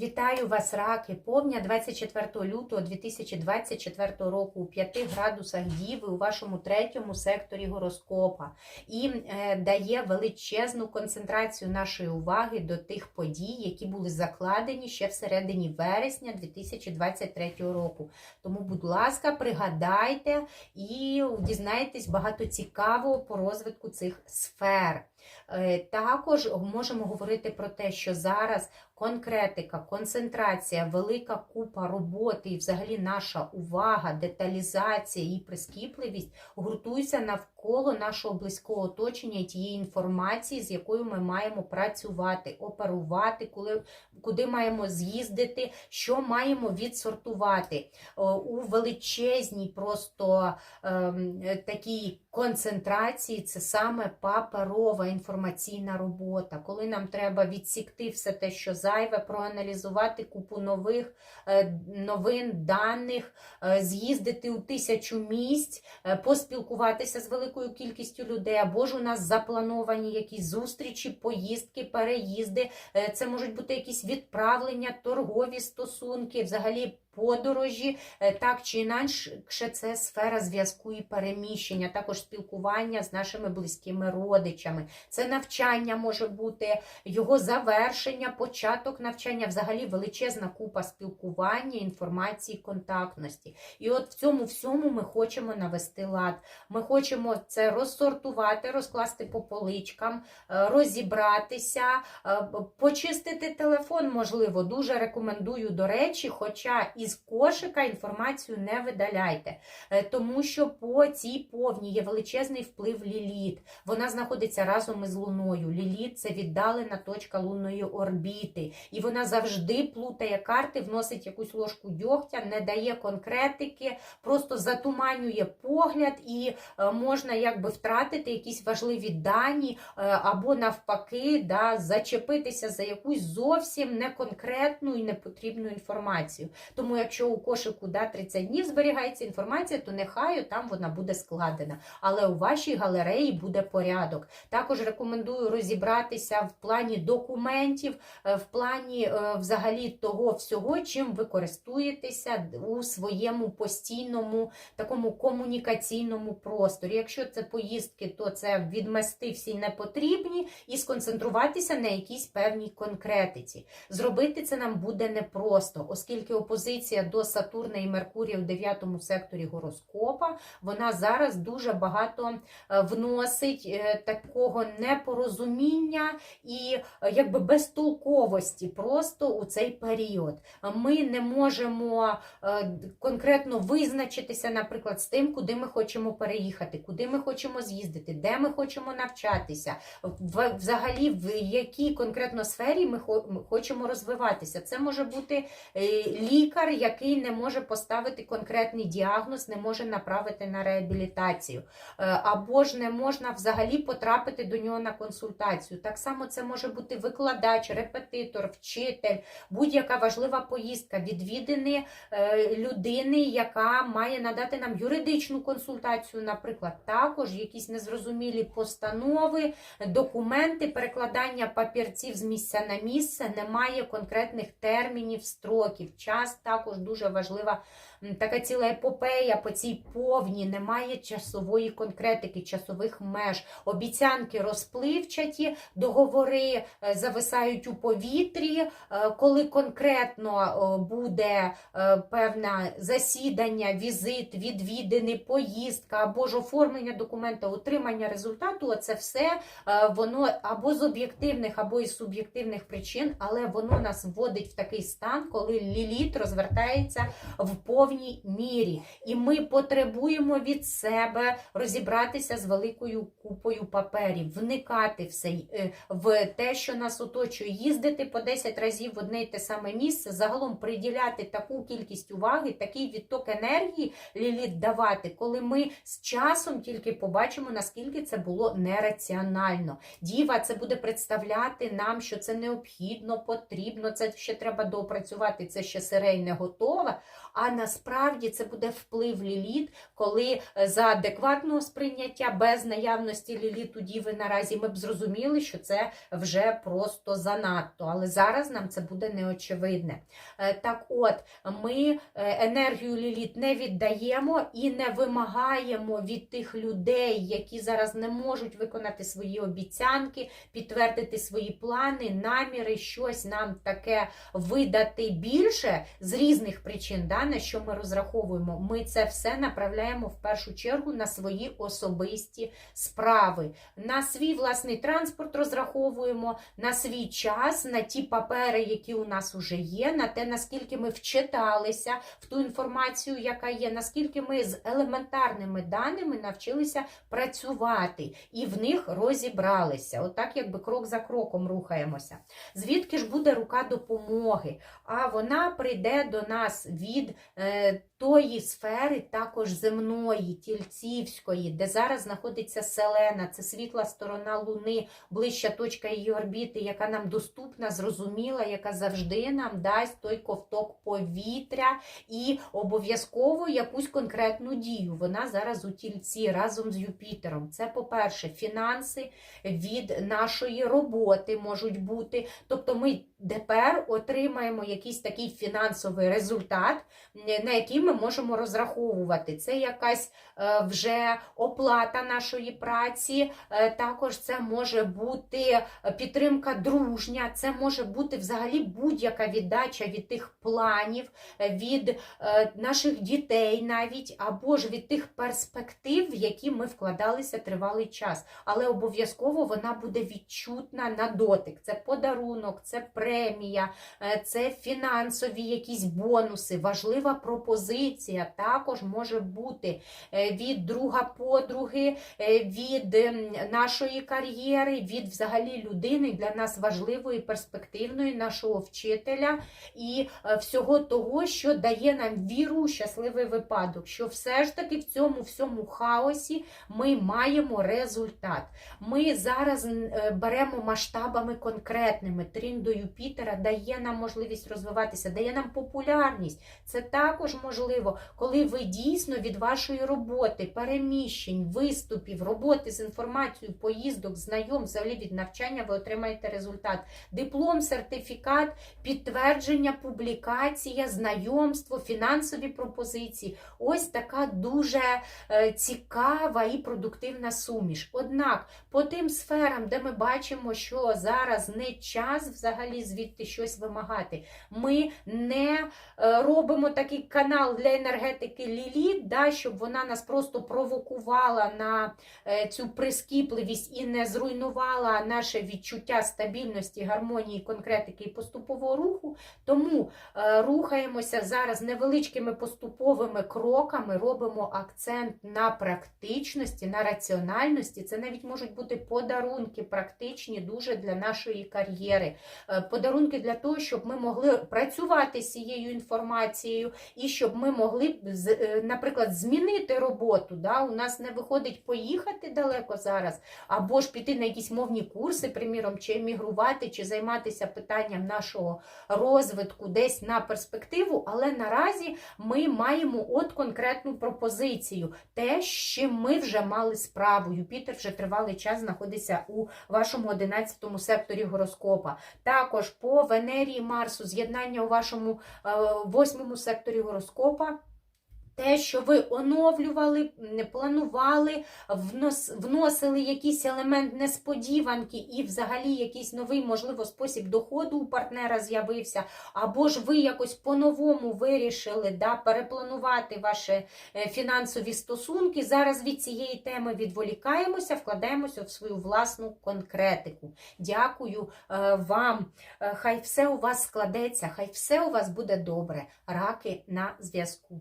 Вітаю вас, раки! Повня 24 лютого 2024 року у 5 градусах Діви у вашому третьому секторі гороскопа і е, дає величезну концентрацію нашої уваги до тих подій, які були закладені ще всередині вересня 2023 року. Тому, будь ласка, пригадайте і дізнайтесь багато цікавого по розвитку цих сфер. Е, Також можемо говорити про те, що зараз конкретика, концентрація, велика купа роботи і взагалі наша увага, деталізація і прискіпливість гуртуються навколо нашого близького оточення тієї інформації, з якою ми маємо працювати, оперувати, коли, куди маємо з'їздити, що маємо відсортувати у величезній просто ем, такій концентрації. Це саме паперова інформаційна робота, коли нам треба відсікти все те, що зайве, проаналізувати купу нових е, новин, даних, е, з'їздити у тисячу місць, е, поспілкуватися з великою кількістю людей, або ж у нас заплановані якісь зустрічі, поїздки, переїзди. Це можуть бути якісь відправлення, торгові стосунки, взагалі. Подорожі, Е, так чи інакше, це сфера зв'язку і переміщення, також спілкування з нашими близькими родичами. Це навчання може бути, його завершення, початок навчання, взагалі величезна купа спілкування, інформації, контактності. І от в цьому всьому ми хочемо навести лад. Ми хочемо це розсортувати, розкласти по поличкам, е, розібратися, е, почистити телефон, можливо, дуже рекомендую до речі, хоча із кошика інформацію не видаляйте, Е, тому що по цій повні є величезний вплив ліліт. Вона знаходиться разом із Луною. Ліліт це віддалена точка лунної орбіти, і вона завжди плутає карти, вносить якусь ложку дьогтя, не дає конкретики, просто затуманює погляд, і е, можна якби втратити якісь важливі дані, е, або навпаки, да, зачепитися за якусь зовсім неконкретну і непотрібну інформацію. Тому, якщо у кошику да, 30 днів зберігається інформація, то нехай там вона буде складена. Але у вашій галереї буде порядок. Також рекомендую розібратися в плані документів, е, в плані е, взагалі того всього, чим ви користуєтеся у своєму постійному такому комунікаційному просторі. Якщо це поїздки, то це відмести всі непотрібні і сконцентруватися на якійсь певній конкретиці. Зробити це нам буде непросто, оскільки опозиція до Сатурна і Меркурія в 9 секторі гороскопа, вона зараз дуже багато е, вносить е, такого непорозуміння і е, якби безтолковості просто у цей період. Ми не можемо конкретно визначитися, наприклад, з тим, куди ми хочемо переїхати, куди ми хочемо з'їздити, де ми хочемо навчатися, взагалі в якій конкретно сфері ми хочемо розвиватися. Це може бути е, лікар, який не може поставити конкретний діагноз, не може направити на реабілітацію, Е, або ж не можна взагалі потрапити до нього на консультацію. Так само це може бути викладач, репетитор, вчитель, будь-яка важлива поїздка, відвідини е, людини, яка має надати нам юридичну консультацію, наприклад, також якісь незрозумілі постанови, документи, перекладання папірців з місця на місце, немає конкретних термінів, строків. Час також дуже важлива така ціла епопея по цій повні, немає часової конкретики, часових меж. Обіцянки розпливчаті, договори е, зависають у повітрі, е, коли конкретно е, буде певне засідання, візит, відвідини, поїздка або ж оформлення документа, отримання результату, це все воно або з об'єктивних, або із суб'єктивних причин, але воно нас вводить в такий стан, коли ліліт розвертається в повній мірі. І ми потребуємо від себе розібратися з великою купою паперів, вникати в, це, е, в те, що нас оточує, їздити по 10 разів в одне й те саме місце, загалом приділяти таку кількість уваги, такий відток енергії ліліт давати, коли ми з часом тільки побачимо, наскільки це було нераціонально. Діва це буде представляти нам, що це необхідно, потрібно, це ще треба доопрацювати, це ще сирей не готова. А насправді це буде вплив ліліт, коли е, за адекватного сприйняття без наявності ліліту діви наразі, ми б зрозуміли, що це вже просто занадто. Але зараз нам це буде неочевидне. Е, Так от, ми е, енергію ліліт не віддаємо і не вимагаємо від тих людей, які зараз не можуть виконати свої обіцянки, підтвердити свої плани, наміри, щось нам таке видати більше з різних причин, да, на що ми розраховуємо. Ми це все направляємо в першу чергу на свої особисті справи, на свій власний транспорт розраховуємо, на свій час, на ті папери, які у нас вже є, на те, наскільки ми вчиталися в ту інформацію, яка є, наскільки ми з елементарними даними навчилися працювати і в них розібралися. Отак, якби крок за кроком рухаємося. Звідки ж буде рука допомоги? А вона прийде до нас від е, тої сфери, також земної, тільцівської, де зараз знаходиться селена, це світла сторона Луни, ближча точка її орбіти, яка нам доступна, зрозуміла, яка завжди нам дасть той ковток повітря і обов'язково якусь конкретну дію. Вона зараз у тільці разом з Юпітером. Це, по-перше, фінанси від нашої роботи можуть бути. Тобто ми тепер отримаємо якийсь такий фінансовий результат, на який ми можемо розраховувати. Це якась е, вже оплата нашої праці, е, також це може бути підтримка дружня, це може бути взагалі будь-яка віддача від тих планів, е, від е, наших дітей навіть, або ж від тих перспектив, в які ми вкладалися тривалий час. Але обов'язково вона буде відчутна на дотик. Це подарунок, це премія, е, це фінансові якісь бонуси, важлива пропозиція також може бути е, від друга подруги, е, від ем, нашої кар'єри, від взагалі людини для нас важливої, перспективної, нашого вчителя і е, всього того, що дає нам віру у щасливий випадок, що все ж таки в цьому всьому хаосі ми маємо результат. Ми зараз беремо масштабами конкретними. Трін до Юпітера дає нам можливість розвиватися, дає нам популярність. Це також можливо, коли ви дійсно від вашої роботи, переміщень, виступів, роботи з інформацією, поїздок, знайом, взагалі від навчання ви отримаєте результат. Диплом, сертифікат, підтвердження, публікація, знайомство, фінансові пропозиції. Ось така дуже е, цікава і продуктивна суміш. Однак, по тим сферам, де ми бачимо, що зараз не час взагалі звідти щось вимагати, ми не робимо такий канал для енергетики Ліліт, да, щоб вона нас просто провокувала на е, цю прискіпливість і не зруйнувала наше відчуття стабільності, гармонії, конкретики і поступового руху. Тому е, рухаємося зараз невеличкими поступовими кроками, робимо акцент на практичності, на раціональності. Це навіть можуть бути подарунки практичні дуже для нашої кар'єри. Е, Подарунки для того, щоб ми могли працювати з цією інформацією і щоб ми могли е, наприклад, змінити роботу. Да? У нас не виходить поїхати далеко зараз, або ж піти на якісь мовні курси, приміром, чи емігрувати, чи займатися питанням нашого розвитку десь на перспективу, але наразі ми маємо от конкретну пропозицію, те, з чим ми вже мали справу. Юпітер вже тривалий час знаходиться у вашому 11 секторі гороскопа. Також по Венері і Марсу з'єднання у вашому е, восьмому секторі гороскопа. Те, що ви оновлювали, планували, внос, вносили якийсь елемент несподіванки і взагалі якийсь новий, можливо, спосіб доходу у партнера з'явився, або ж ви якось по-новому вирішили да, перепланувати ваші е, фінансові стосунки. Зараз від цієї теми відволікаємося, вкладаємося в свою власну конкретику. Дякую е, вам. Е, Хай все у вас складеться, хай все у вас буде добре. Раки на зв'язку.